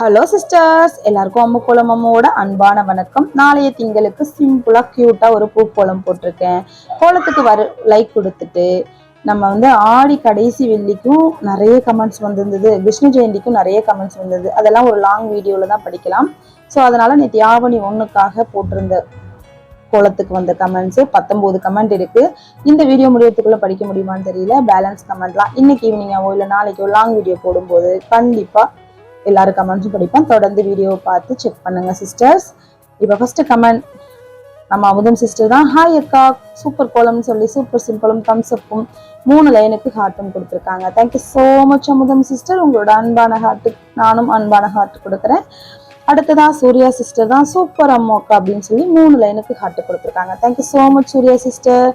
Hello sisters எல்லாருக்கும் அம்மு கோலம் அம்மாவோட அன்பான வணக்கம். நாளைய திங்களுக்கு சிம்பிளாக க்யூட்டாக ஒரு பூ கோலம் போட்டிருக்கேன். கோலத்துக்கு வர லைக் கொடுத்துட்டு நம்ம வந்து ஆடி கடைசி வெள்ளிக்கும் நிறைய கமெண்ட்ஸ் வந்திருந்தது. விஷ்ணு ஜெயந்திக்கும் நிறைய கமெண்ட்ஸ் வந்தது. அதெல்லாம் ஒரு லாங் வீடியோவில் தான் படிக்கலாம். ஸோ அதனால் நேற்று யாவணி ஒன்றுக்காக போட்டிருந்த கோலத்துக்கு வந்த கமெண்ட்ஸு பத்தொம்போது கமெண்ட் இருக்குது இந்த வீடியோ முடியறதுக்குள்ளே படிக்க முடியுமான்னு தெரியல. பேலன்ஸ் கமெண்ட்லாம் இன்னைக்கு ஈவினிங்காவோ இல்லை நாளைக்கோ லாங் வீடியோ போடும்போது கண்டிப்பாக எல்லாரும் கமெண்ட்ஸும் படிப்போம். தொடர்ந்து வீடியோவை பார்த்து செக் பண்ணுங்க சிஸ்டர்ஸ் இப்போ ஃபர்ஸ்ட் கமெண்ட் நம்ம அமுதம் சிஸ்டர் தான். ஹாய் அக்கா சூப்பர் கோலம்னு சொல்லி சூப்பர் சிம்பிளும் தம்ஸ் அப்பும் மூணு லைனுக்கு ஹார்ட்டும் கொடுத்துருக்காங்க. Thank you so much Amutham sister உங்களோட அன்பான ஹார்ட்டு நானும் அன்பான ஹார்ட் கொடுக்குறேன். அடுத்ததா சூர்யா சிஸ்டர் தான். சூப்பர் அம்மாக்கா அப்படின்னு சொல்லி மூணு லைனுக்கு ஹார்ட் கொடுத்துருக்காங்க. Thank you so much Surya sister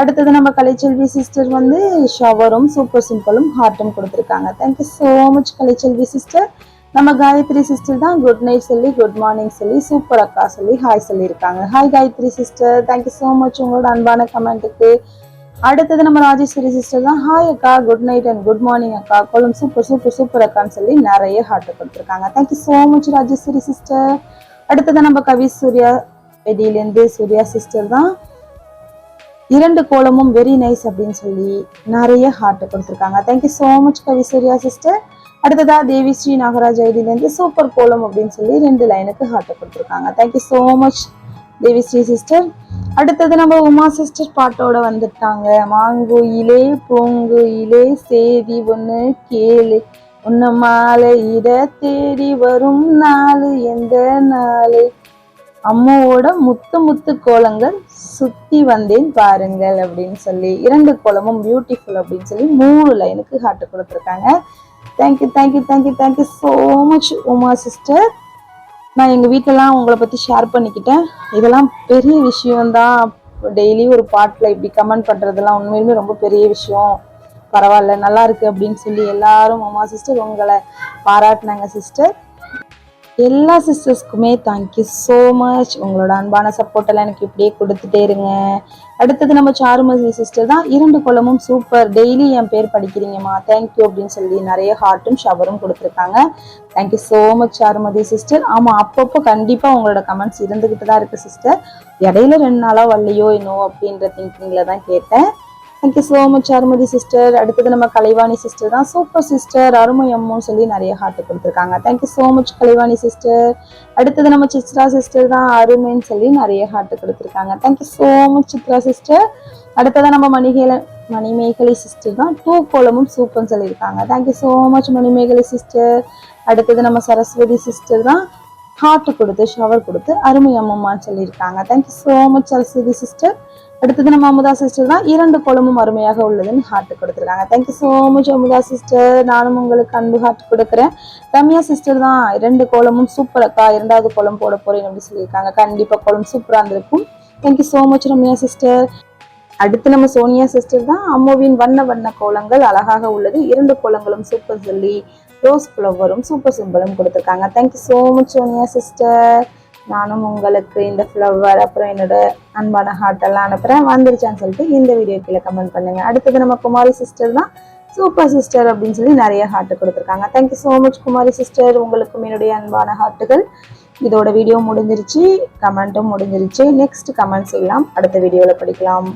அடுத்தது நம்ம கலைச்செல்வி சிஸ்டர் வந்து ஷவரும் சூப்பர் சிம்பிளும் ஹார்ட்டும் கொடுத்துருக்காங்க. Thank you so much Kalaiselvi sister நம்ம காயத்ரி சிஸ்டர் தான் குட் நைட் சொல்லி குட் மார்னிங் சொல்லி சூப்பர் அக்கா சொல்லி ஹாய் சொல்லியிருக்காங்க. Hi Gayathri sister thank you so much உங்களோட அன்பான கமெண்ட்டுக்கு அடுத்தது நம்ம ராஜேஸ்வரி சிஸ்டர் தான் ஹாய் அக்கா good night and good morning அக்கா. கோலம் சூப்பர் சூப்பர் சூப்பர் அக்கான்னு சொல்லி நிறைய ஹார்ட் கொடுத்துருக்காங்க. Thank you so much Rajeshwari sister அடுத்தது நம்ம கவி சூர்யா வெடியிலேருந்து சூர்யா சிஸ்டர் தான். இரண்டு கோலமும் வெரி நைஸ் அப்படின்னு சொல்லி நிறைய ஹார்ட் கொடுத்துருக்காங்க. Thank you so much Kavi Surya sister அடுத்ததா தேவி ஸ்ரீ நாகராஜ் ஐடியிலேருந்து சூப்பர் கோலம் அப்படின்னு சொல்லி ரெண்டு லைனுக்கு ஹார்ட் கொடுத்துருக்காங்க. Thank you so much Devi Sri sister அடுத்தது நம்ம உமா சிஸ்டர் பாட்டோட வந்துட்டாங்க. மாங்குயிலே பூங்குயிலே சேதி ஒன்று கேளு. உன்ன மாலையிட தேடி வரும் நாள் எந்த நாள்? அம்மாவோட முத்து முத்து கோலங்கள் சுத்தி வந்தேன் பாருங்கள் அப்படின்னு சொல்லி இரண்டு கோலமும் பியூட்டிஃபுல் அப்படின்னு சொல்லி மூணு லைனுக்கு ஹார்ட் கொடுத்துருக்காங்க. Thank you thank you thank you thank you so much Uma sister நான் எங்கள் வீட்டிலலாம் உங்களை பற்றி ஷேர் பண்ணிக்கிட்டேன். இதெல்லாம் பெரிய விஷயம்தான் டெய்லி ஒரு பாட்டில் இப்படி கமெண்ட் பண்ணுறதெல்லாம் உண்மையிலுமே ரொம்ப பெரிய விஷயம். பரவாயில்ல நல்லா இருக்கு அப்படின்னு சொல்லி எல்லாரும் உமா சிஸ்டர் உங்களை பாராட்டினாங்க சிஸ்டர் எல்லா சிஸ்டர்ஸ்க்குமே தேங்க்யூ ஸோ மச் உங்களோட அன்பான சப்போர்ட் எல்லாம் எனக்கு இப்படியே கொடுத்துட்டே இருங்க. அடுத்தது நம்ம சாருமதி சிஸ்டர் தான். இரண்டு குளமும் சூப்பர் டெய்லி என் பேர் படிக்கிறீங்கம்மா. தேங்க்யூ அப்படின்னு சொல்லி நிறைய ஹார்ட்டும் ஷவரும் கொடுத்துருக்காங்க. Thank you so much Charumathi sister ஆமாம் அப்பப்போ கண்டிப்பாக உங்களோட கமெண்ட்ஸ் இருந்துக்கிட்டு தான் இருக்குது சிஸ்டர் இடையில ரெண்டு நாளாக வரலையோ என்னோ அப்படின்ற திங்கிங்கில் தான் கேட்டேன். Thank you so much Arumathi sister அடுத்தது நம்ம கலைவாணி சிஸ்டர் தான். சூப்பர் சிஸ்டர் அருமை அம்முன்னு சொல்லி நிறைய ஹார்ட் கொடுத்துருக்காங்க. Thank you so much Kalaivani sister அடுத்தது நம்ம சித்ரா சிஸ்டர் தான். அருமைன்னு சொல்லி நிறைய ஹார்ட் கொடுத்துருக்காங்க. Thank you so much Chitra sister அடுத்தது நம்ம மணிகேல மணிமேகலை சிஸ்டர் தான். டூ கோலமும் சூப்பர்னு சொல்லியிருக்காங்க. Thank you so much Manimegalai sister அடுத்தது நம்ம சரஸ்வதி சிஸ்டர் தான். ஹார்ட் கொடுத்து ஷவர் கொடுத்து அருமை அம்மம்மான்னு சொல்லியிருக்காங்க. Thank you so much Saraswathi sister அடுத்தது நம்ம அமுதா சிஸ்டர் தான் இரண்டு குழம்பும் அருமையாக உள்ளதுன்னு ஹார்ட் கொடுத்துருக்காங்க. Thank you so much Amudha sister நானும் உங்களுக்கு அன்பு ஹார்ட் கொடுக்குறேன். ரம்யா சிஸ்டர் தான் இரண்டு கோலமும் சூப்பர் அக்கா இரண்டாவது கோலம் போட போறேன் அப்படின்னு சொல்லியிருக்காங்க. கண்டிப்பாக கோலம் சூப்பராக இருந்திருக்கும். Thank you so much Ramya sister அடுத்து நம்ம சோனியா சிஸ்டர் தான் அம்மாவின் வண்ண வண்ண கோலங்கள் அழகாக உள்ளது. இரண்டு கோலங்களும் சூப்பர் சொல்லி ரோஸ் ஃப்ளவரும் சூப்பர் சிம்பிளும் கொடுத்துருக்காங்க. Thank you so much Sonia sister நானும் உங்களுக்கு இந்த ஃப்ளவர் அப்புறம் என்னோட அன்பான ஹார்ட் எல்லாம் அனுப்புகிறேன் வந்துருச்சான்னு சொல்லிட்டு இந்த வீடியோ கீழே கமெண்ட் பண்ணுங்கள் அடுத்தது நம்ம குமாரி சிஸ்டர் தான். சூப்பர் சிஸ்டர் அப்படின்னு சொல்லி நிறைய ஹார்ட் கொடுத்துருக்காங்க. Thank you so much Kumari sister உங்களுக்கும் என்னுடைய அன்பான ஹார்ட்டுகள் இதோட வீடியோ முடிஞ்சிருச்சு. கமெண்ட்டும் முடிஞ்சிருச்சு. நெக்ஸ்ட் கமெண்ட்ஸ் எல்லாம் அடுத்த வீடியோவில் படிக்கலாம்.